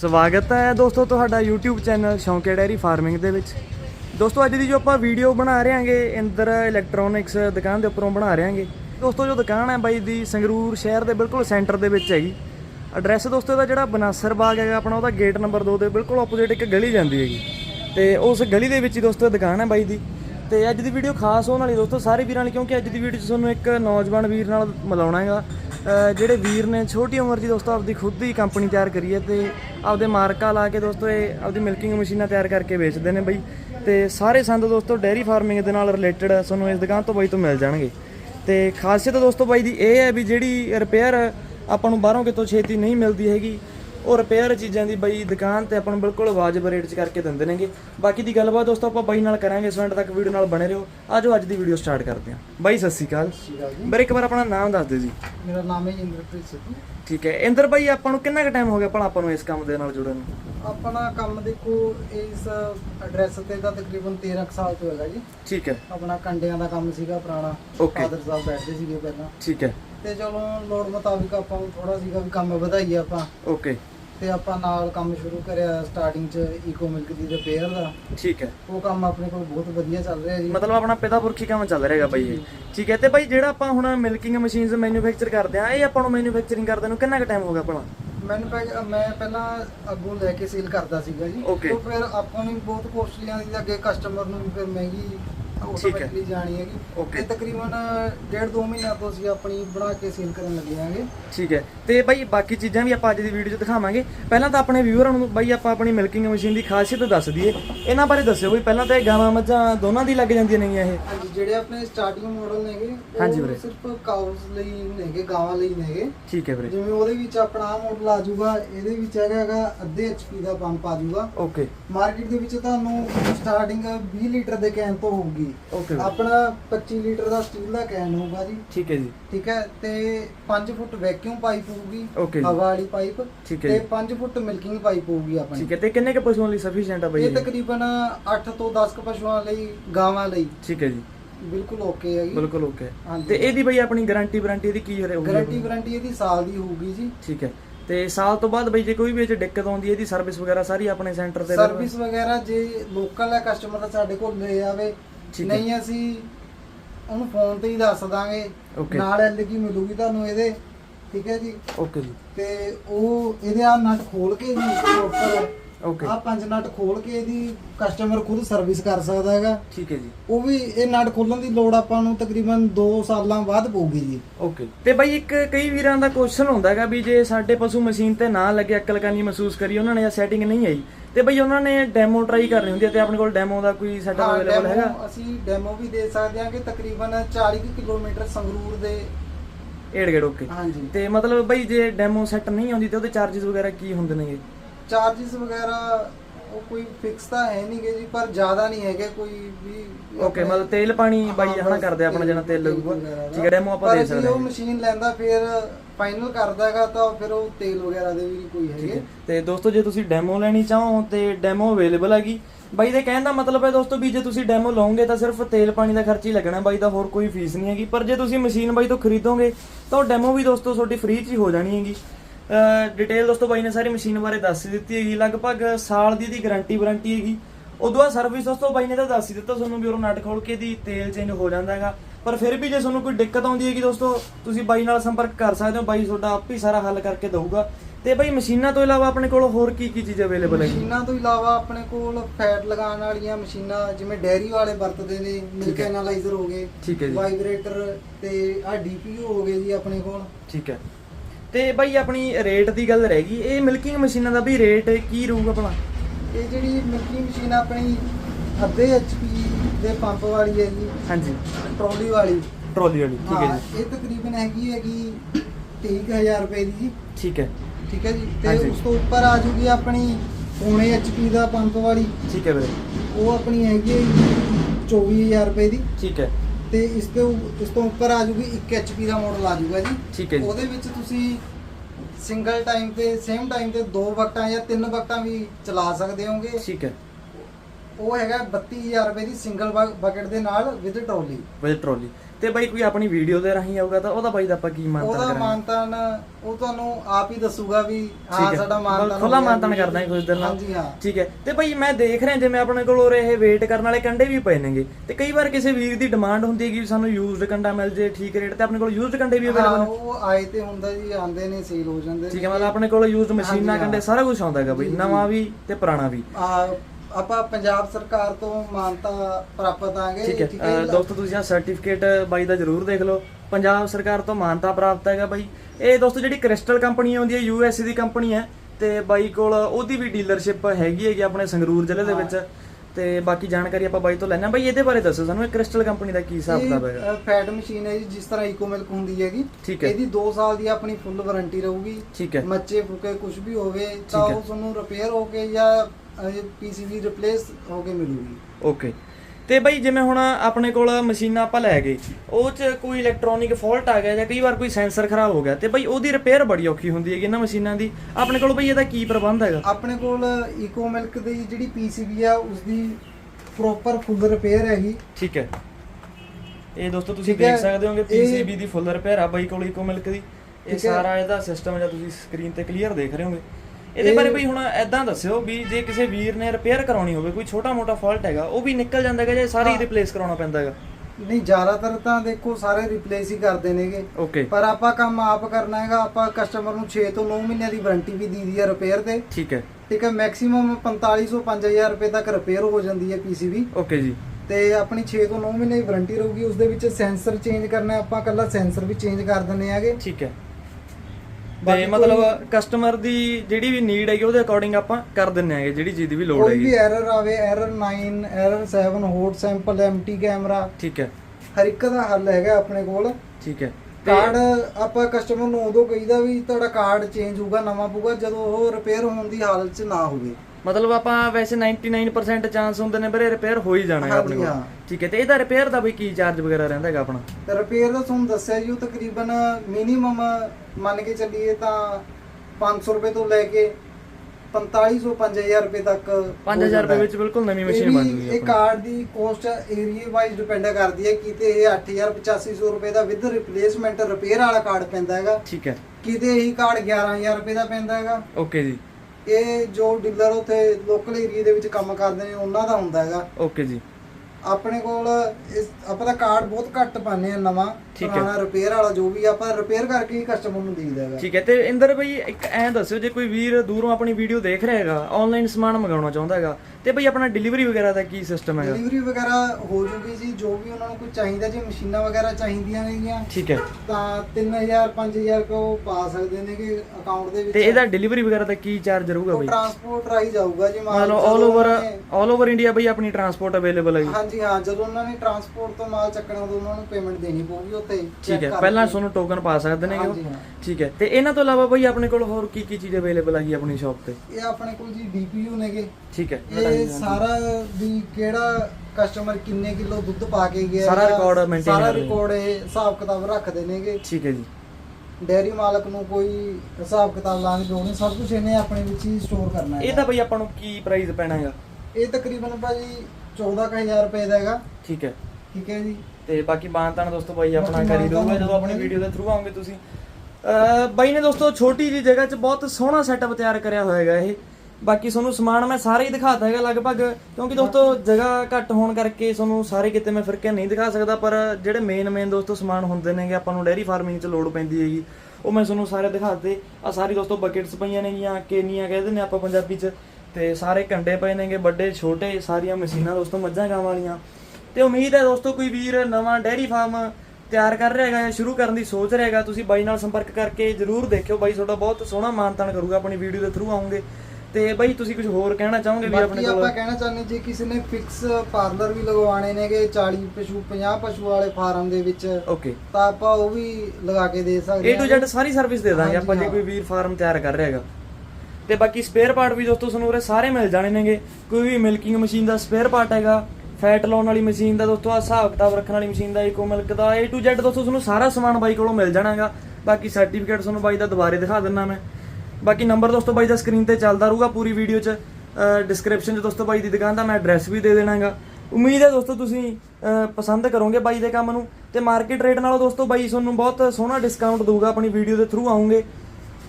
ਸਵਾਗਤ ਹੈ ਦੋਸਤੋ ਤੁਹਾਡਾ YouTube channel Shaunke dairy farming ਦੇ ਵਿੱਚ। ਦੋਸਤੋ ਅੱਜ ਦੀ ਜੋ ਆਪਾਂ ਵੀਡੀਓ ਬਣਾ ਰਹੇ ਹਾਂਗੇ ਇੰਦਰ ਇਲੈਕਟ੍ਰੋਨਿਕਸ ਦੁਕਾਨ ਦੇ ਉੱਪਰੋਂ ਬਣਾ ਰਹੇ ਹਾਂਗੇ ਦੋਸਤੋ ਜੋ ਦੁਕਾਨ ਹੈ ਬਾਈ ਦੀ ਸੰਗਰੂਰ ਸ਼ਹਿਰ ਦੇ ਬਿਲਕੁਲ ਸੈਂਟਰ ਦੇ ਵਿੱਚ ਹੈਗੀ। ਐਡਰੈਸ ਦੋਸਤੋ ਦਾ ਜਿਹੜਾ ਬਨਾਸਰ ਬਾਗ ਹੈਗਾ ਆਪਣਾ, ਉਹਦਾ ਗੇਟ ਨੰਬਰ 2 ਦੇ ਬਿਲਕੁਲ ਆਪੋਜ਼ਿਟ ਇੱਕ ਗਲੀ ਜਾਂਦੀ ਹੈਗੀ। ਤੇ ਉਸ ਗਲੀ ਦੇ ਵਿੱਚ ਹੀ ਦੋਸਤੋ ਇਹ ਦੁਕਾਨ ਹੈ ਬਾਈ ਦੀ। ਤੇ ਅੱਜ ਦੀ ਵੀਡੀਓ ਖਾਸ ਹੋਣ ਵਾਲੀ ਦੋਸਤੋ ਸਾਰੇ ਵੀਰਾਂ ਲਈ, ਕਿਉਂਕਿ ਅੱਜ ਦੀ ਵੀਡੀਓ 'ਚ ਤੁਹਾਨੂੰ ਇੱਕ ਨੌਜਵਾਨ ਵੀਰ ਨਾਲ ਮਿਲਾਉਣਾ ਹੈਗਾ। ਜਿਹੜੇ ਵੀਰ ਨੇ ਛੋਟੀ ਉਮਰ 'ਚ ਦੋਸਤੋ ਆਪਦੀ ਖੁਦ ਦੀ ਕੰਪਨੀ ਤਿਆਰ ਕਰੀ ਹੈ ਤੇ ਆਪਦੇ ਮਾਰਕਾ ਲਾ ਕੇ ਦੋਸਤੋ ਇਹ ਆਪਦੀ ਮਿਲਕਿੰਗ ਮਸ਼ੀਨਾਂ ਤਿਆਰ ਕਰਕੇ ਵੇਚਦੇ ਨੇ ਬਈ। ਤੇ ਸਾਰੇ ਸੰਦ ਦੋਸਤੋ ਡੈਰੀ ਫਾਰਮਿੰਗ ਦੇ ਨਾਲ ਰਿਲੇਟਡ ਤੁਹਾਨੂੰ ਇਸ ਦੁਕਾਨ ਤੋਂ ਬਾਈ ਤੋਂ ਮਿਲ ਜਾਣਗੇ। ਤੇ ਖਾਸੀਅਤ ਦੋਸਤੋ ਬਾਈ ਦੀ ਇਹ ਹੈ ਵੀ ਜਿਹੜੀ ਰਿਪੇਅਰ ਆਪਾਂ ਨੂੰ ਬਾਹਰੋਂ ਕਿਤੋਂ ਛੇਤੀ ਨਹੀਂ ਮਿਲਦੀ ਹੈਗੀ ਉਹ ਰਿਪੇਅਰ ਚੀਜ਼ਾਂ ਦੀ ਬਾਈ ਦੁਕਾਨ ਤੇ ਆਪਾਂ ਨੂੰ ਬਿਲਕੁਲ ਵਾਜਬ ਰੇਟ 'ਚ ਕਰਕੇ ਦਿੰਦੇ ਨੇਗੇ। ਬਾਕੀ ਦੀ ਗੱਲਬਾਤ ਦੋਸਤੋ ਆਪਾਂ ਬਾਈ ਨਾਲ ਕਰਾਂਗੇ ਇਸ ਐਂਡ ਤੱਕ ਵੀਡੀਓ ਨਾਲ ਬਣੇ ਰਹੋ। ਆਜੋ ਅੱਜ ਦੀ ਵੀਡੀਓ ਸਟਾਰਟ ਕਰਦੇ ਹਾਂ। ਬਾਈ ਸਤਿ ਸ਼੍ਰੀ ਅਕਾਲ। ਬਾਈ ਇੱਕ ਵਾਰ ਆਪਣਾ ਨਾਮ ਦੱਸ ਦਿਓ ਜੀ। ਮੇਰਾ ਨਾਮ ਹੈ ਇੰਦਰਪ੍ਰੀਤ ਸਿੱਧੂ। ਠੀਕ ਹੈ। ਇੰਦਰ ਬਾਈ ਆਪਾਂ ਨੂੰ ਕਿੰਨਾ ਕੁ ਟਾਈਮ ਹੋ ਗਿਆ ਭਲਾ ਆਪਾਂ ਨੂੰ ਇਸ ਕੰਮ ਦੇ ਨਾਲ ਜੁੜਨ ਨੂੰ? ਆਪਣਾ ਕੰਮ ਦੇਖੋ ਇਸ ਐਡਰੈਸ ਤੇ ਤਾਂ ਤਕਰੀਬਨ 13 ਕੁ ਸਾਲ ਤੋਂ ਹੈਗਾ ਜੀ। ਠੀਕ ਹੈ। ਆਪਣਾ ਕੰਡਿਆਂ ਦਾ ਕੰਮ ਸੀਗਾ ਪੁਰਾਣਾ। Okay. ਫਾਦਰ ਸਾਹਿਬ ਬੈਠਦੇ ਸੀਗੇ ਪਹਿਲਾਂ। ਠੀਕ ਹੈ। ਤੇ ਚਲੋ ਲੋੜ ਮੁਤਾਬਿਕ ਆਪਾਂ ਨੂੰ ਥੋੜਾ ਸੀਗਾ ਵੀ ਕੰਮ ਵਧਾਈਏ ਆਪਾਂ। ਓਕੇ ਤੇ ਆਪਾਂ ਨਾਲ ਕੰਮ ਸ਼ੁਰੂ ਕਰਿਆ ਸਟਾਰਟਿੰਗ ਚ ਈਕੋ ਮਿਲਕ ਦੀ ਰਿਪੇਅਰ ਦਾ। ਠੀਕ ਹੈ। ਉਹ ਕੰਮ ਆਪਣੇ ਕੋਲ ਬਹੁਤ ਵਧੀਆ ਚੱਲ ਰਿਹਾ ਜੀ। ਮਤਲਬ ਆਪਣਾ ਪਿਤਾ ਪੁਰਖੀ ਕੰਮ ਚੱਲ ਰਿਹਾਗਾ ਬਾਈ ਇਹ। ਠੀਕ ਹੈ। ਤੇ ਬਾਈ ਜਿਹੜਾ ਆਪਾਂ ਹੁਣ ਮਿਲਕਿੰਗ ਮਸ਼ੀਨਸ ਮੈਨੂਫੈਕਚਰ ਕਰਦੇ ਆ ਇਹ ਆਪਾਂ ਨੂੰ ਮੈਨੂਫੈਕਚਰਿੰਗ ਕਰਦੇ ਨੂੰ ਕਿੰਨਾ ਕੁ ਟਾਈਮ ਹੋ ਗਿਆ ਭਲਾ? ਮੈਨੂੰ ਪੈ- ਮੈਂ ਪਹਿਲਾਂ ਅੱਗੋਂ ਲੈ ਕੇ ਸੇਲ ਕਰਦਾ ਸੀਗਾ ਜੀ Okay. ਉਹ ਫਿਰ ਆਪਾਂ ਨੂੰ ਬਹੁਤ ਕੋਸਟਲੀ ਆਉਂਦੀ ਤੇ ਅੱਗੇ ਕਸਟਮਰ ਨੂੰ ਵੀ ਫਿਰ ਮਹਿੰਗੀ। ਆਟੋਮੈਟਿਕਲੀ ਜਾਣੀ ਹੈਗੀ। Okay. ਤੇ ਤਕਰੀਬਨ ਡੇਢ ਦੋ ਮਹੀਨਿਆਂ ਤੋਂ ਅਸੀਂ ਆਪਣੀ ਬਣਾ ਕੇ ਸੇਲ ਕਰਨ ਲੱਗੇ ਆਂਗੇ ਠੀਕ ਹੈ। ਤੇ ਬਾਈ ਬਾਕੀ ਚੀਜ਼ਾਂ ਵੀ ਆਪਾਂ ਅੱਜ ਦੀ ਵੀਡੀਓ 'ਚ ਦਿਖਾਵਾਂਗੇ। ਪਹਿਲਾਂ ਤਾਂ ਆਪਣੇ ਵਿਊਅਰਾਂ ਨੂੰ ਬਾਈ ਆਪਾਂ ਆਪਣੀ ਮਿਲਕਿੰਗ ਮਸ਼ੀਨ ਦੀ ਖਾਸੀਅਤ ਦੱਸ ਦਈਏ। ਇਹਨਾਂ ਬਾਰੇ ਦੱਸਿਓ ਬਈ ਪਹਿਲਾਂ ਤਾਂ ਇਹ ਗਾਵਾਂ ਮੱਝਾਂ ਦੋਨਾਂ ਦੀ ਲੱਗ ਜਾਂਦੀਆਂ ਨੇਗੀਆਂ ਇਹ। ਹਾਂਜੀ ਜਿਹੜੇ ਆਪਣੇ ਸਟਾਰਟਿੰਗ ਮਾਡਲ ਨੇਗੇ ਉਹ ਹਾਂਜੀ ਵੀਰੇ। ਸਿਰਫ ਕਾਊਸ ਲਈ ਨੇਗੇ ਗਾਵਾਂ ਲਈ ਨੇਗੇ। ਠੀਕ ਹੈ ਵੀਰੇ। ਜਿਵੇਂ ਉਹਦੇ ਵਿੱਚ ਆਪਣਾ ਆਹ ਮਾਡਲ ਆ ਜਾਊਗਾ ਇਹਦੇ ਵਿੱਚ ਹੈਗਾ ਹੈਗਾ ਅੱਧੇ ਐਚਪੀ ਦਾ ਪੰਪ ਆ ਜਾਊਗਾ। ਓਕੇ ਮਾਰਕੀਟ ਦੇ ਵਿੱਚ ਤੁਹਾਨੂੰ ਸਟਾਰਟਿੰਗ 20 ਲੀਟਰ ਦੇ ਕੈਨ ਤੋਂ ਹੋਊਗੀ। ਓਕੇ ਆਪਣਾ 25 ਲੀਟਰ ਦਾ ਸਟੀਲ ਦਾ ਕੈਨ ਹੋਊਗਾ ਜੀ। ਠੀਕ ਹੈ ਜੀ। ਠੀਕ ਹੈ ਤੇ 5 ਫੁੱਟ ਵੈਕਿਊਮ ਪਾਈਪ ਹੋਊਗੀ Okay ਜੀ। ਹਵਾ ਵਾਲੀ ਪਾਈਪ ਠੀਕ ਹੈ ਤੇ ਜੀ। 5 ਫੁੱਟ ਮਿਲਕਿੰਗ ਪਾਈਪ ਹੋਊਗੀ ਆਪਣੀ। ਠੀਕ ਹੈ ਤੇ ਕਿੰਨੇ ਕੁ ਪਸ਼ੂਆਂ ਲਈ ਸਫੀਸ਼ੀਐਂਟ ਆ ਬਾਈ ਇਹ ਇਹ? ਤਕਰੀਬਨ 8 ਤੋਂ 10 ਕੁ ਪਸ਼ੂਆਂ ਲਈ ਗਾਵਾਂ ਲਈ। ਠੀਕ ਹੈ ਜੀ। ਬਿਲਕੁਲ ਓਕੇ ਹੈਗੀ ਬਿਲਕੁਲ ਓਕੇ ਹਾਂਜੀ। ਤੇ ਇਹਦੀ ਬਈ ਆਪਣੀ ਗਾਰੰਟੀ ਵਾਰੰਟੀ ਇਹਦੀ ਕੀ ਰਹੇਗੀ ਗਾਰੰਟੀ ਵਾਰੰਟੀ ਇਹਦੀ ਸਾਲ ਦੀ ਹੋਊਗੀ ਜੀ। ਠੀਕ ਹੈ। ਤੇ ਸਾਲ ਤੋਂ ਬਾਅਦ ਬਈ ਜੇ ਕੋਈ ਵੀ ਇਹ 'ਚ ਦਿੱਕਤ ਆਉਂਦੀ ਹੈ ਇਹਦੀ ਸਰਵਿਸ ਵਗੈਰਾ ਸਾਰੀ ਆਪਣੇ ਸੈਂਟਰ ਤੇ ਸਰਵਿਸ ਵਗੈਰਾ ਜੇ ਲੋਕਲ ਹੈ ਕਸਟਮਰ ਤਾਂ ਸਾਡੇ ਕੋਲ ਲੈ ਆਵੇ ਠੀਕ ਹੈ। ਨਹੀਂ ਅਸੀਂ ਉਹਨੂੰ ਫੋਨ ਤੇ ਹੀ ਦੱਸ ਦਾਂਗੇ। Okay. ਨਾਲ ਐਲਗੀ ਮਿਲੂਗੀ ਤੁਹਾਨੂੰ ਇਹਦੇ। ਠੀਕ ਹੈ ਜੀ? ਓਕੇ ਜੀ। ਤੇ ਉਹ ਇਹਦੇ ਆ ਨਟ ਖੋਲ ਕੇ ਜੀ ਪ੍ਰੋਪਰ ਓਕੇ ਆ ਪੰਜ ਨਟ ਖੋਲ ਕੇ ਇਹਦੀ ਕਸਟਮਰ ਖੁਦ ਸਰਵਿਸ ਕਰ ਸਕਦਾ ਹੈਗਾ। ਠੀਕ ਹੈ ਜੀ। ਉਹ ਵੀ ਇਹ ਨਟ ਖੋਲਣ ਦੀ ਲੋੜ ਆਪਾਂ ਨੂੰ ਤਕਰੀਬਨ 2 ਸਾਲਾਂ ਬਾਅਦ ਪਊਗੀ ਜੀ। ਓਕੇ ਤੇ ਬਾਈ ਇੱਕ ਕਈ ਵੀਰਾਂ ਦਾ ਕੁਐਸਚਨ ਹੁੰਦਾ ਹੈਗਾ ਵੀ ਜੇ ਸਾਡੇ ਪਸ਼ੂ ਮਸ਼ੀਨ ਤੇ ਨਾ ਲੱਗੇ ਅਕਲਕਾਨੀ ਮਹਿਸੂਸ ਕਰੀ ਉਹਨਾਂ ਨੇ ਜਾਂ ਸੈਟਿੰਗ ਨਹੀਂ ਆਈ। ਤੇ ਬਈ ਉਹਨਾਂ ਨੇ ਡੈਮੋ ਟਰਾਈ ਕਰਨੀ ਹੁੰਦੀ ਹੈ ਤੇ ਆਪਣੇ ਕੋਲ ਡੈਮੋ ਦਾ ਕੋਈ ਸੈਟਅਪ ਅਵੇਲੇਬਲ ਹੈਗਾ? ਅਸੀਂ ਡੈਮੋ ਵੀ ਦੇ ਸਕਦੇ ਹਾਂ ਕਿ ਤਕਰੀਬਨ 4 ਕਿਲੋਮੀਟਰ ਸੰਗਰੂਰ ਦੇ ਏੜਗੜ ਓਕੇ ਹਾਂਜੀ। ਤੇ ਮਤਲਬ ਬਈ ਜੇ ਡੈਮੋ ਸੈੱਟ ਨਹੀਂ ਆਉਂਦੀ ਤੇ ਉਹਦੇ ਚਾਰजेस ਵਗੈਰਾ ਕੀ ਹੁੰਦੇ ਨੇ ਚਾਰजेस ਵਗੈਰਾ ਉਹ ਕੋਈ ਫਿਕਸ ਤਾਂ ਹੈ ਨਹੀਂਗੇ ਜੀ ਪਰ ਜ਼ਿਆਦਾ ਨਹੀਂ ਹੈਗੇ ਕੋਈ ਵੀ ਓਕੇ ਮਤਲਬ ਤੇਲ ਪਾਣੀ ਬਾਈ ਹਾਂ, ਹਨਾ ਬਸ ਕਰਦੇ ਆਪਣਾ ਜਿਹੜਾ ਤੇਲ ਲੱਗੂਗਾ। ਵਗੈਰਾ ਦਾ। ਠੀਕ ਹੈ ਡੈਮੋ ਆਪਾਂ ਪਰ ਦੇ ਅਸੀਂ ਸਕਦੇ ਉਹ ਹਾਂ। ਮਸ਼ੀਨ ਲੈਂਦਾ ਫਿਰ ਫਾਈਨਲ ਕਰਦਾ ਹੈਗਾ ਤਾਂ ਫਿਰ ਉਹ ਤੇਲ ਵਗੈਰਾ ਦੇ ਵੀ ਨਹੀਂ ਕੋਈ ਠੀਕ ਹੈ। ਹੈਗੇ। ਤੇ ਦੋਸਤੋ ਜੇ ਤੁਸੀਂ ਡੈਮੋ ਲੈਣੀ ਚਾਹੋ ਤੇ ਡੈਮੋ ਅਵੇਲੇਬਲ ਹੈਗੀ। ਬਾਈ ਦੇ ਕਹਿਣ ਦਾ ਮਤਲਬ ਹੈ ਦੋਸਤੋ ਵੀ ਜੇ ਤੁਸੀਂ ਡੈਮੋ ਲਓਗੇ ਤਾਂ ਸਿਰਫ ਤੇਲ ਪਾਣੀ ਦਾ ਖਰਚ ਹੀ ਲੱਗਣਾ ਬਾਈ ਦਾ ਹੋਰ ਕੋਈ ਫੀਸ ਨਹੀਂ ਹੈਗੀ। ਪਰ ਜੇ ਤੁਸੀਂ ਮਸ਼ੀਨ ਬਾਈ ਤੋਂ ਖਰੀਦੋਗੇ ਤਾਂ ਉਹ ਡੈਮੋ ਵੀ ਦੋਸਤੋ ਤੁਹਾਡੀ ਫ੍ਰੀ ਚ ਹੀ ਹੋ ਜਾਣੀ ਹੈਗੀ। ਡਿਟੇਲ ਦੋਸਤੋ ਬਾਈ ਨੇ ਸਾਰੀ ਮਸ਼ੀਨ ਬਾਰੇ ਦੱਸ ਹੀ ਦਿੱਤੀ ਹੈਗੀ। ਲਗਭਗ ਸਾਲ ਦੀ ਦੀ ਗਾਰੰਟੀ ਵਾਰੰਟੀ ਹੈਗੀ। ਉਦੋਂ ਬਾਅਦ ਸਰਵਿਸ ਦੋਸਤੋ ਬਾਈ ਨੇ ਤਾਂ ਦੱਸ ਹੀ ਦਿੱਤਾ ਤੁਹਾਨੂੰ ਵੀ ਉਹ ਨਟ ਖੋਲ ਕੇ ਦੀ ਤੇਲ ਚੇਂਜ ਹੋ ਜਾਂਦਾ ਹੈਗਾ। ਪਰ ਫਿਰ ਵੀ ਜੇ ਤੁਹਾਨੂੰ ਕੋਈ ਦਿੱਕਤ ਆਉਂਦੀ ਹੈਗੀ ਦੋਸਤੋ ਤੁਸੀਂ ਬਾਈ ਨਾਲ ਸੰਪਰਕ ਕਰ ਸਕਦੇ ਹੋ। ਬਾਈ ਤੁਹਾਡਾ ਆਪ ਹੀ ਸਾਰਾ ਹੱਲ ਕਰਕੇ ਦਊਗਾ। ਤੇ ਬਾਈ ਮਸ਼ੀਨਾਂ ਤੋਂ ਇਲਾਵਾ ਆਪਣੇ ਕੋਲ ਹੋਰ ਕੀ ਕੀ ਚੀਜ਼ ਅਵੇਲੇਬਲ ਹੈਗੀ? ਮਸ਼ੀਨਾਂ ਤੋਂ ਇਲਾਵਾ ਆਪਣੇ ਕੋਲ ਫੈਟ ਲਗਾਉਣ ਵਾਲੀਆਂ ਮਸ਼ੀਨਾਂ ਜਿਵੇਂ ਡੈਰੀ ਵਾਲੇ ਵਰਤਦੇ ਨੇ ਮਿਲਕ ਹੈ। ਐਨਾਲਾਈਜ਼ਰ ਹੋ ਗਏ ਠੀਕ ਹੈ ਜੀ। ਵਾਈਬ੍ਰੇਟਰ ਤੇ ਆ ਡੀਪੀਯੂ ਹੋ ਗਏ ਜੀ ਆਪਣੇ ਕੋਲ। ਠੀਕ ਹੈ। ਤੇ ਬਾਈ ਆਪਣੀ ਰੇਟ ਦੀ ਗੱਲ ਰਹਿ ਗਈ। ਇਹ ਮਿਲਕਿੰਗ ਮਸ਼ੀਨਾਂ ਦਾ ਵੀ ਰੇਟ ਕੀ ਰਹੂਗਾ ਭਲਾ? ਇਹ ਜਿਹੜੀ ਮਿਲਕਿੰਗ ਮਸ਼ੀਨ ਆਪਣੀ ਅੱਧੇ ਐਚਪੀ ਦੇ ਪੰਪ ਵਾਲੀ ਹੈ ਜੀ। ਹਾਂਜੀ। ਟਰੋਲੀ ਵਾਲੀ। ਟਰੋਲੀ ਵਾਲੀ ਠੀਕ ਹੈ ਜੀ। ਇਹ ਤਕਰੀਬਨ ਹੈਗੀ ਹੈਗੀ 23000 ਰੁਪਏ ਦੀ। ਜੀ ਠੀਕ ਹੈ। ਠੀਕ ਹੈ ਜੀ। ਤੇ ਹਾਂਜੀ। ਉਸ ਤੋਂ ਉੱਪਰ ਆ ਜੂਗੀ ਆਪਣੀ ਪੌਣੇ ਐਚਪੀ ਦਾ ਪੰਪ ਵਾਲੀ। ਠੀਕ ਹੈ ਵੀਰੇ। ਉਹ ਆਪਣੀ ਹੈਗੀ ਹੈ ਜੀ 24000 ਰੁਪਏ ਦੀ। ਠੀਕ ਹੈ। ਤੇ ਇਸ ਤੋਂ ਇਸ ਤੋਂ ਉੱਪਰ ਆ ਜੂਗੀ 1 ਐਚਪੀ ਦਾ ਮਾਡਲ ਆ ਜੂਗਾ ਜੀ। ਠੀਕ ਹੈ ਜੀ। ਉਹਦੇ ਵਿੱਚ ਤੁਸੀਂ ਸਿੰਗਲ ਟਾਈਮ ਤੇ ਸੇਮ ਟਾਈਮ ਤੇ ਦੋ ਵਕਟਾਂ ਜਾਂ ਤਿੰਨ ਵਕਟਾਂ ਵੀ ਚਲਾ ਸਕਦੇ ਹੋਗੇ। ਠੀਕ ਹੈ। ਉਹ ਹੈਗਾ 32000 ਰੁਪਏ ਦੀ ਸਿੰਗਲ ਬਕਟ ਦੇ ਨਾਲ ਵਿਦ ਟਰੋਲੀ ਵਿਦ ਟਰੋਲੀ ਤੇ ਬਾਈ ਕੋਈ ਆਪਣੀ ਵੀਡੀਓ ਦੇ ਰਾਹੀਂ ਆਊਗਾ ਤਾਂ ਉਹਦਾ ਬਾਈ ਦਾ ਆਪਾਂ ਕੀ ਮਾਨਤਾ ਉਹਦਾ ਕਰਾਂਗੇ? ਮਾਨਤਾਨ ਉਹ ਤੁਹਾਨੂੰ ਆਪ ਹੀ ਦੱਸੂਗਾ ਵੀ ਹਾਂ। ਸਾਡਾ ਮਾਨਤਾਨ ਖੁੱਲਾ ਮਾਨਤਾਨ ਕਰਦਾ ਹੈ ਕੁਝ ਦਿਨ ਨਾਲ। ਹਾਂਜੀ ਹਾਂ। ਠੀਕ ਹੈ। ਤੇ ਭਾਈ ਮੈਂ ਦੇਖ ਰਿਹਾ ਜਿਵੇਂ ਆਪਣੇ ਕੋਲ ਉਰੇ ਇਹ ਵੇਟ ਕਰਨ ਵਾਲੇ ਕੰਡੇ ਵੀ ਪਏ ਨੇਗੇ। ਤੇ ਕਈ ਵਾਰ ਕਿਸੇ ਵੀਰ ਦੀ ਡਿਮਾਂਡ ਹੁੰਦੀ ਹੈ ਕਿ ਸਾਨੂੰ ਯੂਜ਼ਡ ਕੰਡਾ ਮਿਲ ਜੇ ਠੀਕ ਰੇਟ ਤੇ ਆਪਣੇ ਕੋਲ ਯੂਜ਼ਡ ਕੰਡੇ ਵੀ ਅਵੇਲੇਬਲ ਨੇ। ਉਹ ਆਏ ਤੇ ਹੁੰਦਾ ਜੀ ਆਂਦੇ ਨੇ ਸੇਲ ਹੋ ਜਾਂਦੇ ਠੀਕ ਹੈ ਮਤਲਬ ਆਪਣੇ ਕੋਲ ਯੂਜ਼ਡ ਮਸ਼ੀਨਾਂ ਕੰਡੇ। ਸਾਰਾ ਕੁਝ ਆਉਂਦਾ ਹੈਗਾ ਬਈ। ਨਵਾਂ ਵੀ ਤੇ ਪੁਰਾਣਾ ਵੀ। ਆ ਆਪਾਂ ਪੰਜਾਬ ਸਰਕਾਰ ਤੋਂ ਮਾਨਤਾ ਪ੍ਰਾਪਤ ਆਂਗੇ ਠੀਕ ਹੈ ਦੋਸਤੋ ਤੁਸੀਂ ਆ ਸਰਟੀਫਿਕੇਟ ਬਾਈ ਦਾ ਜਰੂਰ ਦੇਖ ਲਓ। ਪੰਜਾਬ ਸਰਕਾਰ ਤੋਂ ਮਾਨਤਾ ਪ੍ਰਾਪਤ ਹੈਗਾ ਬਾਈ। ਇਹ ਦੋਸਤੋ ਜਿਹੜੀ ਕ੍ਰਿਸਟਲ ਕੰਪਨੀ ਆਉਂਦੀ ਹੈ ਯੂਐਸਏ ਦੀ ਕੰਪਨੀ ਹੈ ਤੇ ਬਾਈ ਕੋਲ ਉਹਦੀ ਵੀ ਡੀਲਰਸ਼ਿਪ ਹੈਗੀ ਹੈਗੀ ਆਪਣੇ ਸੰਗਰੂਰ ਜ਼ਿਲ੍ਹੇ ਦੇ ਵਿੱਚ। ਤੇ ਬਾਕੀ ਜਾਣਕਾਰੀ ਆਪਾਂ ਬਾਈ ਤੋਂ ਲੈਣਾ ਬਾਈ ਇਹਦੇ ਬਾਰੇ ਦੱਸੋ ਸਾਨੂੰ ਇਹ ਕ੍ਰਿਸਟਲ ਕੰਪਨੀ ਦਾ ਕੀ ਹਿਸਾਬ ਕਿਤਾਬ ਹੈਗਾ? ਫੈਟ ਮਸ਼ੀਨ ਹੈ ਜੀ ਜਿਸ ਤਰ੍ਹਾਂ ਈਕੋ ਮਿਲਕ ਹੁੰਦੀ ਹੈਗੀ। ਇਹਦੀ 2 ਸਾਲ ਦੀ ਆਪਣੀ ਫੁੱਲ ਵਾਰੰਟੀ ਰਹੂਗੀ। ਠੀਕ ਹੈ। ਮੱਚੇ ਫੁਕੇ ਕੁਝ ਵੀ ਹੋਵੇ ਤਾਂ। ਉਹ ਤੁਹਾਨੂੰ ਰਿਪੇਅਰ ਹੋ ਕੇ ਜਾਂ ਪੀਸੀਬੀ ਰਿਪਲੇਸ ਹੋ ਕੇ ਮਿਲੂਗੀ। ਓਕੇ ਤੇ ਬਾਈ ਜਿਵੇਂ ਹੁਣ ਆਪਣੇ ਕੋਲ ਮਸ਼ੀਨਾਂ ਆਪਾਂ ਲੈ ਗਏ ਉਹ ਚ ਕੋਈ ਇਲੈਕਟ੍ਰੋਨਿਕ ਫਾਲਟ ਆ ਗਿਆ ਜਾਂ ਕਈ ਵਾਰ ਕੋਈ ਸੈਂਸਰ ਖਰਾਬ ਹੋ ਗਿਆ ਤੇ ਬਾਈ ਉਹਦੀ ਰਿਪੇਅਰ ਬੜੀ ਔਖੀ ਹੁੰਦੀ ਹੈਗੀ ਇਹਨਾਂ ਮਸ਼ੀਨਾਂ ਦੀ। ਆਪਣੇ ਕੋਲ ਬਾਈ ਇਹਦਾ ਕੀ ਪ੍ਰਬੰਧ ਹੈਗਾ? ਆਪਣੇ ਕੋਲ ਈਕੋ ਮਿਲਕ ਦੀ ਜਿਹੜੀ ਪੀਸੀਬੀ ਆ ਉਸ ਦੀ ਪ੍ਰੋਪਰ ਫੁੱਲ ਰਿਪੇਅਰ ਹੈਗੀ ਠੀਕ ਹੈ। ਇਹ ਦੋਸਤੋ ਤੁਸੀਂ। ਦੇਖ ਸਕਦੇ ਹੋਗੇ ਇਹ- ਪੀਸੀਬੀ ਦੀ ਫੁੱਲ ਰਿਪੇਅਰ ਆ ਬਾਈ ਕੋਲ ਇਕੋ ਮਿਲਕ ਦੀ। ਇਹ। ਸਾਰਾ ਇਹਦਾ ਸਿਸਟਮ ਜਾਂ ਤੁਸੀਂ ਸਕਰੀਨ ਤੇ ਕਲੀਅਰ ਦੇਖ ਰਹੇ ਹੋਗੇ। ਇਹਦੇ ਇਹ- ਬਾਰੇ ਬਈ ਹੁਣ ਐਦਾਂ ਦੱਸਿਓ ਵੀ ਜੇ ਕਿਸੇ ਵੀਰ ਨੇ ਰਿਪੇਅਰ ਕਰਾਉਣੀ ਹੋਵੇ ਕੋਈ ਛੋਟਾ ਮੋਟਾ ਫਾਲਟ ਹੈਗਾ ਉਹ ਵੀ ਨਿਕਲ ਜਾਂਦਾ ਹੈਗਾ ਜਾਂ ਸਾਰੀ। ਰਿਪਲੇਸ ਕਰਾਉਣਾ ਪੈਂਦਾ ਹੈਗਾ? ਨਹੀਂ ਜ਼ਿਆਦਾਤਰ ਤਾਂ ਦੇਖੋ ਸਾਰੇ ਰਿਪਲੇਸ ਹੀ ਕਰਦੇ ਨੇਗੇ। ਓਕੇ ਪਰ ਆਪਾਂ ਕੰਮ ਆਪ ਕਰਨਾ ਹੈਗਾ ਆਪਾਂ ਕਸਟਮਰ ਨੂੰ 6 ਤੋਂ 9 ਮਹੀਨਿਆਂ ਦੀ ਵਾਰੰਟੀ ਵੀ ਦੀ ਦੀ ਹੈ ਰਿਪੇਅਰ ਤੇ। ਠੀਕ ਹੈ। ਠੀਕ ਹੈ ਮੈਕਸਿਮਮ 4500 5000 ਰੁਪਏ ਤੱਕ ਰਿਪੇਅਰ ਹੋ ਜਾਂਦੀ ਹੈ ਪੀਸੀਬੀ ਓਕੇ ਜੀ। ਤੇ ਆਪਣੀ 6 ਤੋਂ 9 ਮਹੀਨੇ ਦੀ ਵਾਰੰਟੀ ਰਹੂਗੀ ਉਸ ਦੇ ਵਿੱਚ ਸੈਂਸਰ ਚੇਂਜ ਕਰਨਾ ਆਪਾਂ ਕੱਲਾ ਸੈਂਸਰ ਵੀ ਚੇਂਜ ਕਰ ਦਿੰਨੇ ਹੈਗੇ। ਠੀਕ ਹੈ। ਤੇ ਮਤਲਬ ਕਸਟਮਰ ਦੀ ਜਿਹੜੀ ਵੀ ਨੀਡ ਹੈਗੀ ਉਹਦੇ ਅਕੋਰਡਿੰਗ ਆਪਾਂ ਕਰ ਦਿੰਨੇ ਹੈਗੇ ਜਿਹੜੀ ਚੀਜ਼ ਦੀ ਵੀ ਲੋੜ ਕੋਈ ਵੀ ਹੈਗੀ ਐਰਰ ਆਵੇ error 9 error 7 hot sample empty camera ਠੀਕ ਹੈ। ਹਰ ਇੱਕ ਦਾ ਹੱਲ ਹੈਗਾ ਆਪਣੇ ਕੋਲ। ਠੀਕ ਹੈ। ਕਾਰਡ ਆਪਾਂ ਕਸਟਮਰ ਨੂੰ ਉਦੋਂ ਕਹੀਦਾ ਵੀ ਤੁਹਾਡਾ ਕਾਰਡ ਚੇਂਜ ਹੋਊਗਾ ਨਵਾਂ ਪਊਗਾ ਜਦੋਂ ਉਹ ਰਿਪੇਅਰ ਹੋਣ ਦੀ ਹਾਲਤ 'ਚ ਨਾ ਹੋਵੇ। ਮਤਲਬ ਆਪਾਂ ਵੈਸੇ 99% ਚਾਂਸ ਹੁੰਦੇ ਨੇ ਵੀਰੇ ਰਿਪੇਅਰ ਹੋ ਹੀ ਜਾਣਾ ਹੈ ਆਪਣੇ ਹਾਂਜੀ, ਕੋਲ। ਹਾਂ। ਠੀਕ ਹੈ ਤੇ ਇਹਦਾ ਰਿਪੇਅਰ ਦਾ ਬਈ ਕੀ ਚਾਰਜ ਵਗੈਰਾ ਰਹਿੰਦਾ ਹੈਗਾ ਆਪਣਾ? ਤੇ ਰਿਪੇਅਰ ਦਾ ਤੁਹਾਨੂੰ ਦੱਸਿਆ ਜੀ ਉਹ ਤਕਰੀਬਨ ਮਿਨੀਮਮ ਮੰਨ ਕੇ ਚੱਲੀਏ ਤਾਂ 500 ਰੁਪਏ ਤੋਂ ਲੈ ਕੇ 4500 5000 ਰੁਪਏ ਤੱਕ ਹੋ 5000 ਜਾਂਦਾ ਰੁਪਏ ਹੈ। ਵਿੱਚ ਬਿਲਕੁਲ ਨਵੀਂ ਇਹ ਮਸ਼ੀਨ ਵੀ- ਬਣ ਜੂਗੀ ਇਹ ਆਪਣੀ। ਕਾਰਡ ਦੀ ਕੋਸਟ ਏਰੀਆ ਵਾਈਜ਼ ਡਿਪੈਂਡ ਕਰਦੀ ਹੈ ਕਿਤੇ ਇਹ 8000 8500 ਰੁਪਏ ਦਾ ਵਿਦ ਰਿਪਲੇਸਮੈਂਟ ਰਿਪੇਅਰ ਵਾਲਾ ਕਾਰਡ ਪੈਂਦਾ ਹੈਗਾ। ਠੀਕ ਹੈ। ਕਿਤੇ ਇਹੀ ਕਾਰਡ 11000 ਰੁਪਏ ਦਾ ਪੈਂਦਾ ਹੈਗਾ। ਓਕੇ ਜੀ। ਇਹ ਜੋ ਡੀਲਰ ਉਥੇ ਲੋਕਲ ਏਰੀਆ ਦੇ ਵਿੱਚ ਕੰਮ ਕਰਦੇ ਨੇ ਉਹਨਾਂ ਦਾ ਹੁੰਦਾ ਹੈਗਾ। ਓਕੇ ਜੀ। ਆਪਣੇ ਕੋਲ ਇਸ ਆਪਾਂ ਦਾ ਕਾਰਡ ਬਹੁਤ ਘੱਟ ਪਾਉਂਦੇ ਆ ਨਵਾਂ ਠੀਕ ਹੈ। ਰਿਪੇਅਰ ਵਾਲਾ ਜੋ ਵੀ ਆਪਾਂ ਰਿਪੇਅਰ ਕਰਕੇ ਹੀ ਕਸਟਮਰ ਨੂੰ ਦੇਈਦਾ ਹੈਗਾ। ਠੀਕ ਹੈ ਤੇ ਇੰਦਰ ਬਈ ਇੱਕ ਐਂ ਦੱਸਿਓ ਜੇ ਕੋਈ ਵੀਰ ਦੂਰੋਂ ਆਪਣੀ ਵੀਡੀਓ ਦੇਖ ਰਿਹਾ ਹੈਗਾ ਆਨਲਾਈਨ ਸਮਾਨ ਮੰਗਾਉਣਾ ਚਾਹੁੰਦਾ ਹੈਗਾ ਤੇ ਬਈ ਆਪਣਾ ਡਿਲੀਵਰੀ ਵਗੈਰਾ ਦਾ ਕੀ ਸਿਸਟਮ ਹੈਗਾ? ਡਿਲੀਵਰੀ ਵਗੈਰਾ ਹੋ ਜੂਗੀ ਜੀ ਜੋ ਵੀ ਉਹਨਾਂ ਨੂੰ ਕੋਈ ਚਾਹੀਦਾ ਜੇ ਮਸ਼ੀਨਾਂ ਵਗੈਰਾ ਚਾਹੀਦੀਆਂ ਨੇਗੀਆਂ। ਠੀਕ ਹੈ। ਤਾਂ 3000 5000 ਕੋ ਪਾ ਸਕਦੇ ਨੇਗੇ ਅਕਾਊਂਟ ਦੇ ਵਿੱਚ। ਤੇ ਇਹਦਾ ਡਿਲੀਵਰੀ ਵਗੈਰਾ ਦਾ ਕੀ ਚਾਰਜ ਰਹੂਗਾ ਬਈ? ਟਰਾਂਸਪੋਰਟ ਰਾਹੀਂ ਜਾਊਗਾ ਜੀ ਮਾਲ ਆਲ ਓਵਰ ਨੇ- ਆਲ ਓਵਰ ਇੰਡੀਆ ਬਈ ਆਪਣੀ ਟਰਾਂਸਪੋਰਟ ਅਵੇਲੇਬਲ ਹੈਗੀ ਹਾਂਜੀ ਹਾਂ ਜਦੋਂ ਉਹਨਾਂ ਨੇ ਟਰਾਂਸਪੋਰਟ ਤੋਂ ਮਾਲ ਚੱਕਣਾ ਉਦੋਂ ਉਹਨਾਂ ਨੂੰ ਪੇਮੈਂਟ ਦੇਣੀ ਪਊਗੀ ਉੱਥੇ ਠੀਕ ਹੈ। ਪਹਿਲਾਂ ਤੁਹਾਨੂੰ ਟੋਕਨ ਪਾ ਸਕਦੇ ਨੇ ਹਾਂ। ਠੀਕ ਹੈ। ਤੇ ਇਹਨਾਂ ਤੋਂ ਇਲਾਵਾ ਬਈ ਆਪਣੇ ਕੋਲ ਹੋਰ ਕੀ ਕੀ ਚੀਜ਼ ਅਵੇਲੇਬਲ ਹੈਗੀ ਆਪਣੀ ਸ਼ਾਪ ਤੇ? ਇਹ ਆਪਣੇ ਕੋਲ ਜੀ ਡੀਪੀਯੂ ਨੇਗੇ। ਠੀਕ ਹੈ। ਇਹ ਸਾਰਾ ਵੀ ਕਿਹੜਾ ਕਸਟਮਰ ਕਿੰਨੇ ਕਿਲੋ ਦੁੱਧ ਪਾ ਕੇ ਗਿਆ ਸਾਰਾ ਜਾਂ record maintain ਸਾਰਾ ਕਰਦੇ ਨੇ। ਰਿਕਾਰਡ ਇਹ ਹਿਸਾਬ ਕਿਤਾਬ ਰੱਖਦੇ ਨੇਗੇ। ਠੀਕ ਹੈ ਜੀ। ਡੈਰੀ ਮਾਲਕ ਨੂੰ ਕੋਈ ਹਿਸਾਬ ਕਿਤਾਬ ਲਾਉਣ ਦੀ ਲੋੜ ਨਹੀਂ ਸਭ ਕੁਝ ਇਹਨੇ ਆਪਣੇ ਵਿੱਚ ਹੀ ਸਟੋਰ ਕਰਨਾ ਹੈ ਇਹ ਤਾਂ ਬਈ ਆਪਾਂ ਨੂੰ ਕੀ ਪ੍ਰਾਈਸ ਪੈਣਾ ਹੈਗਾ? ਇਹ ਤਕਰੀਬਨ ਭਾਜੀ 14000 ਰੁਪਏ ਦਾ ਹੈਗਾ। ਠੀਕ ਹੈ। ਠੀਕ ਹੈ ਜੀ। ਤੇ ਬਾਕੀ ਮਾਨਤਾਨ ਦੋਸਤੋ ਬਾਈ ਆਪਣਾ ਬਾਕੀ ਕਰੀ ਮਾਨਤਾਨ ਦਊਗਾ ਜਦੋਂ ਆਪਣੀ ਵੀਡੀਓ ਦੇ ਥਰੂ ਆਉਂਗੇ ਤੁਸੀਂ। ਅਹ ਬਾਈ ਨੇ ਦੋਸਤੋ ਛੋਟੀ ਜੀ ਜਗ੍ਹਾ 'ਚ ਬਹੁਤ ਸੋਹਣਾ ਸੈਟਅਪ ਤਿਆਰ ਕਰਿਆ ਹੋਇਆ ਹੈਗਾ ਇਹ। ਬਾਕੀ ਤੁਹਾਨੂੰ ਸਮਾਨ ਮੈਂ ਸਾਰੇ ਹੀ ਦਿਖਾਤਾ ਹੈਗਾ ਲਗਭਗ ਕਿਉਂਕਿ ਦੋਸਤੋ ਜਗ੍ਹਾ ਘੱਟ ਹੋਣ ਕਰਕੇ ਤੁਹਾਨੂੰ ਸਾਰੇ ਕਿਤੇ ਮੈਂ ਫਿਰ ਕੇ ਨਹੀਂ ਦਿਖਾ ਸਕਦਾ ਪਰ ਜਿਹੜੇ ਮੇਨ ਮੇਨ ਦੋਸਤੋ ਸਮਾਨ ਹੁੰਦੇ ਨੇਗੇ ਆਪਾਂ ਨੂੰ ਡੇਅਰੀ ਫਾਰਮਿੰਗ 'ਚ ਲੋੜ ਪੈਂਦੀ ਹੈਗੀ। ਉਹ ਮੈਂ ਤੁਹਾਨੂੰ ਸਾਰੇ ਦਿਖਾਤੇ। ਆ ਸਾਰੀ ਦੋਸਤੋ ਬਕੇਟਸ ਪਈਆਂ ਨੇਗੀਆਂ ਕੇਨੀਆਂ ਕਹਿੰਦੇ ਨੇ ਆਪਾਂ ਪੰਜਾਬੀ 'ਚ। ਤੇ ਸਾਰੇ ਕੰਡੇ ਪਏ ਨੇਗੇ ਵੱਡੇ ਛੋਟੇ ਸਾਰੀਆਂ ਮਸ਼ੀਨਾਂ ਦੋਸਤੋ ਮੱਝਾਂ ਗਾਵਾਂ ਵਾਲੀਆਂ। ਤੇ ਉਮੀਦ ਹੈ ਦੋਸਤੋ ਕੋਈ ਵੀਰ ਨਵਾਂ ਡੈਰੀ ਫਾਰਮ ਤਿਆਰ ਕਰ ਰਿਹਾ ਹੈਗਾ ਜਾਂ ਸ਼ੁਰੂ ਕਰਨ ਦੀ ਸੋਚ ਰਿਹਾ ਹੈਗਾ ਤੁਸੀਂ ਬਾਈ ਨਾਲ ਸੰਪਰਕ ਕਰਕੇ ਜਰੂਰ ਦੇਖਿਓ। ਬਾਈ ਤੁਹਾਡਾ ਬਹੁਤ ਸੋਹਣਾ ਮਾਨਤਾਨ ਕਰੂਗਾ ਆਪਣੀ ਵੀਡੀਓ ਦੇ ਥਰੂ ਆਉਂਗੇ। ਤੇ ਬਾਈ ਤੁਸੀਂ ਕੁਝ ਹੋਰ ਕਹਿਣਾ ਚਾਹੋਗੇ ਵੀ ਆਪਣੇ ਬਾਕੀ ਕੋਲ? ਆਪਾਂ ਕਹਿਣਾ ਚਾਹੁੰਦੇ ਜੇ ਕਿਸੇ ਨੇ ਫਿਕਸ ਪਾਰਲਰ ਵੀ ਲਗਵਾਣੇ ਨੇਗੇ 40 ਪਸ਼ੂ 50 ਪਸ਼ੂ ਵਾਲੇ ਫਾਰਮ ਦੇ ਵਿੱਚ ਓਕੇ ਤਾਂ ਆਪਾਂ ਉਹ ਵੀ ਲਗਾ ਕੇ ਦੇ ਸਕਦੇ A to Z ਸਾਰੀ ਸਰਵਿਸ ਦੇ ਦਾਂਗੇ ਆਪਾਂ ਜੇ। ਕੋਈ ਵੀਰ ਫਾਰਮ ਤਿਆਰ ਕਰ ਰਿਹਾ ਹੈਗਾ। ਤੇ ਬਾਕੀ ਸਪੇਅਰ ਪਾਰਟ ਵੀ ਦੋਸਤੋ ਤੁਹਾਨੂੰ ਉਰੇ ਸਾਰੇ ਮਿਲ ਜਾਣੇ ਨੇਗੇ। ਕੋਈ ਵੀ ਮਿਲਕਿੰਗ ਮਸ਼ੀਨ ਦਾ ਸਪੇਅਰ ਪਾਰਟ ਹੈਗਾ ਫੈਟ ਲਾਉਣ ਵਾਲੀ ਮਸ਼ੀਨ ਦਾ ਦੋਸਤੋ ਆ ਹਿਸਾਬ ਕਿਤਾਬ ਰੱਖਣ ਵਾਲੀ ਮਸ਼ੀਨ ਦਾ ਇਕੋ ਮਿਲਕ ਦਾ A to Z ਦੋਸਤੋ ਤੁਹਾਨੂੰ ਸਾਰਾ ਸਮਾਨ ਬਾਈ ਕੋਲੋਂ ਮਿਲ ਜਾਣਾਗਾ। ਬਾਕੀ ਸਰਟੀਫਿਕੇਟ ਤੁਹਾਨੂੰ ਬਾਈ ਦਾ ਦੁਬਾਰੇ ਦਿਖਾ ਦਿੰਨਾ ਮੈਂ। ਬਾਕੀ ਨੰਬਰ ਦੋਸਤੋ ਬਾਈ ਦਾ ਸਕਰੀਨ ਤੇ ਚੱਲਦਾ ਰਹੂਗਾ ਪੂਰੀ ਵੀਡੀਓ 'ਚ। ਡਿਸਕ੍ਰਿਪਸ਼ਨ 'ਚ ਦੋਸਤੋ ਬਾਈ ਦੀ ਦੁਕਾਨ ਦਾ ਮੈਂ ਐਡਰੈਸ ਵੀ ਦੇ ਦੇਣਾਗਾ। ਉਮੀਦ ਹੈ ਦੋਸਤੋ ਤੁਸੀਂ ਪਸੰਦ ਕਰੋਗੇ ਬਾਈ ਦੇ ਕੰਮ ਨੂੰ। ਤੇ ਮਾਰਕੀਟ ਰੇਟ ਨਾਲੋਂ ਦੋਸਤੋ ਬਾਈ ਤੁਹਾਨੂੰ ਬਹੁਤ ਸੋਹਣਾ ਡਿਸਕਾਊਂਟ ਦਊਗਾ ਆਪਣੀ ਵੀਡੀਓ ਦੇ ਥਰੂ ਆਉਂਗੇ।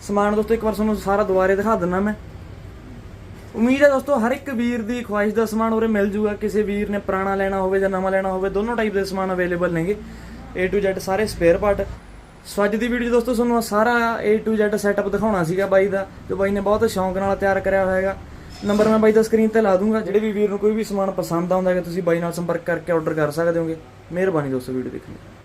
ਸਮਾਨ ਦੋਸਤੋ ਇੱਕ ਵਾਰ ਤੁਹਾਨੂੰ ਸਾਰਾ ਦੁਬਾਰੇ ਦਿਖਾ ਦਿੰਦਾ ਮੈਂ। ਉਮੀਦ ਹੈ ਦੋਸਤੋ ਹਰ ਇੱਕ ਵੀਰ ਦੀ ਖੁਆਇਸ਼ ਦਾ ਸਮਾਨ ਉਰੇ ਮਿਲ ਜੂਗਾ। ਕਿਸੇ ਵੀਰ ਨੇ ਪੁਰਾਣਾ ਲੈਣਾ ਹੋਵੇ ਜਾਂ ਨਵਾਂ ਲੈਣਾ ਹੋਵੇ, ਦੋਨੋਂ ਟਾਈਪ ਦੇ ਸਮਾਨ ਅਵੇਲੇਬਲ ਨੇਗੇ। A to Z ਸਾਰੇ ਸਪੇਅਰ ਪਾਰਟ ਸੋ ਅੱਜ ਦੀ ਵੀਡੀਓ ਦੋਸਤੋ ਤੁਹਾਨੂੰ ਸਾਰਾ A to Z ਸੈਟਅਪ ਦਿਖਾਉਣਾ ਸੀਗਾ ਬਾਈ ਦਾ ਜੋ ਬਾਈ ਨੇ ਬਹੁਤ ਸ਼ੌਂਕ ਨਾਲ ਤਿਆਰ ਕਰਿਆ ਹੋਇਆ ਹੈਗਾ। ਨੰਬਰ ਮੈਂ ਬਾਈ ਦਾ ਸਕਰੀਨ ਤੇ ਲਾ ਦੂੰਗਾ, ਜਿਹੜੇ ਵੀ ਵੀਰ ਨੂੰ ਕੋਈ ਵੀ ਸਮਾਨ ਪਸੰਦ ਆਉਂਦਾ ਹੈ ਤੁਸੀਂ ਬਾਈ ਨਾਲ ਸੰਪਰਕ ਕਰਕੇ ਆਰਡਰ ਕਰ ਸਕਦੇ ਹੋਗੇ। ਮਿਹਰਬਾਨੀ ਦੋਸਤੋ ਵੀਡੀਓ ਦੇਖਣ ਲਈ।